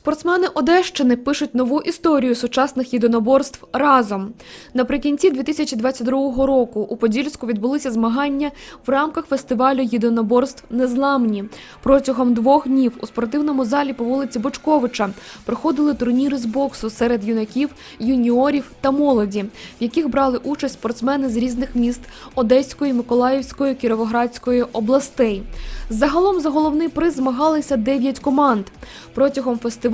Спортсмени Одещини пишуть нову історію сучасних єдиноборств разом. Наприкінці 2022 року у Подільську відбулися змагання в рамках фестивалю єдиноборств Незламні. Протягом двох днів у спортивному залі по вулиці Бочковича проходили турніри з боксу серед юнаків, юніорів та молоді, в яких брали участь спортсмени з різних міст Одеської, Миколаївської, Кіровоградської областей. Загалом за головний приз змагалися 9 команд. Протягом фестивалю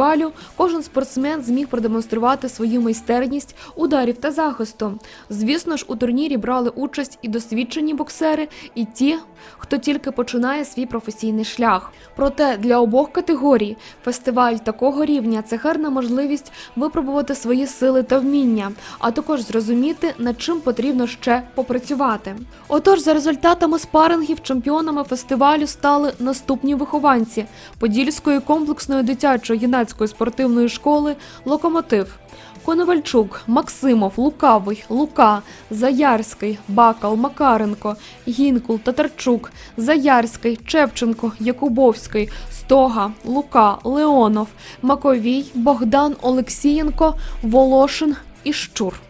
кожен спортсмен зміг продемонструвати свою майстерність ударів та захисту. Звісно ж, у турнірі брали участь і досвідчені боксери, і ті, хто тільки починає свій професійний шлях. Проте для обох категорій фестиваль такого рівня це гарна можливість випробувати свої сили та вміння, а також зрозуміти, над чим потрібно ще попрацювати. Отож, за результатами спарингів чемпіонами фестивалю стали наступні вихованці Подільської комплексної дитячої юнацької спортивної школи Локомотив. Коновальчук, Максимов, Лукавий, Лука, Заярський, Бакал, Макаренко, Гінкул, Татарчук, Заярський, Чепченко, Якубовський, Стога, Лука, Леонов, Маковій, Богдан Олексієнко, Волошин і Щур.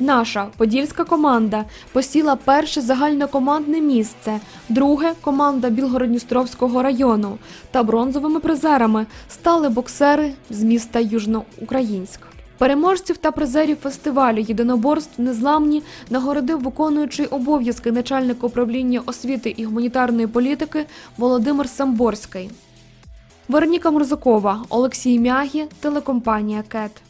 Наша подільська команда посіла перше загальнокомандне місце, друге команда Білгородністровського району та бронзовими призерами стали боксери з міста Южноукраїнськ. Переможців та призерів фестивалю єдиноборств незламні нагородив виконуючий обов'язки начальник управління освіти і гуманітарної політики Володимир Самборський. Вероніка Мурзакова, Олексій Мягі, телекомпанія КЕТ.